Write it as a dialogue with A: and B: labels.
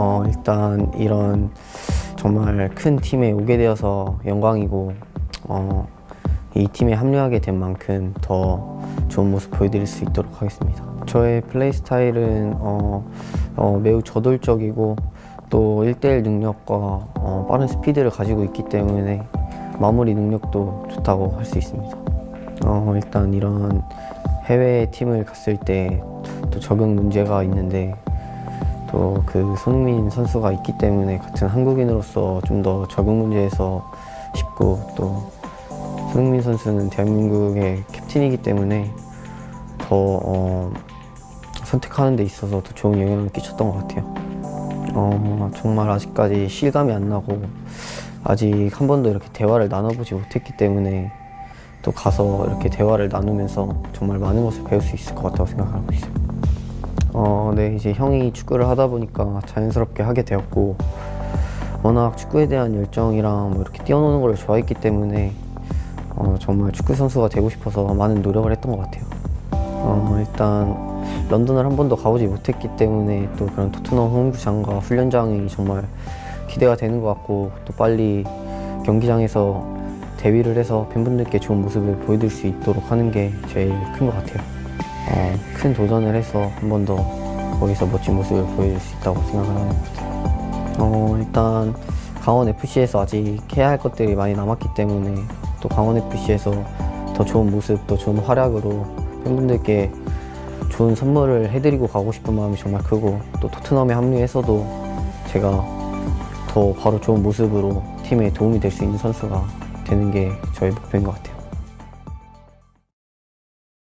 A: 어, 일단 이런 정말 큰 팀에 오게 되어서 영광이고 어, 이 팀에 합류하게 된 만큼 더 좋은 모습 보여드릴 수 있도록 하겠습니다. 저의 플레이 스타일은 어, 어, 매우 저돌적이고 또 1대1 능력과 어, 빠른 스피드를 가지고 있기 때문에 마무리 능력도 좋다고 할 수 있습니다. 어, 일단 이런 해외 팀을 갔을 때 또 적응 문제가 있는데 또 그 손흥민 선수가 있기 때문에 같은 한국인으로서 좀 더 적응 문제에서 쉽고 또 손흥민 선수는 대한민국의 캡틴이기 때문에 더 어, 선택하는 데 있어서 더 좋은 영향을 끼쳤던 것 같아요. 어, 정말 아직까지 실감이 안 나고 아직 한 번도 이렇게 대화를 나눠보지 못했기 때문에 또 가서 이렇게 대화를 나누면서 정말 많은 것을 배울 수 있을 것 같다고 생각하고 있어요. 어, 네, 이제 형이 축구를 하다 보니까 자연스럽게 하게 되었고, 워낙 축구에 대한 열정이랑 뭐 이렇게 뛰어노는 걸 좋아했기 때문에, 어, 정말 축구 선수가 되고 싶어서 많은 노력을 했던 것 같아요. 어, 일단, 런던을 한 번도 가보지 못했기 때문에 또 그런 토트넘 홈구장과 훈련장이 정말 기대가 되는 것 같고, 또 빨리 경기장에서 데뷔를 해서 팬분들께 좋은 모습을 보여드릴 수 있도록 하는 게 제일 큰 것 같아요. 어, 큰 도전을 해서 한 번 더 거기서 멋진 모습을 보여줄 수 있다고 생각을 하는 것 같아요. 어, 일단 강원 FC에서 아직 해야 할 것들이 많이 남았기 때문에 또 강원 FC에서 더 좋은 모습, 더 좋은 활약으로 팬분들께 좋은 선물을 해드리고 가고 싶은 마음이 정말 크고 또 토트넘에 합류해서도 제가 더 바로 좋은 모습으로 팀에 도움이 될 수 있는 선수가 되는 게 저의 목표인 것 같아요.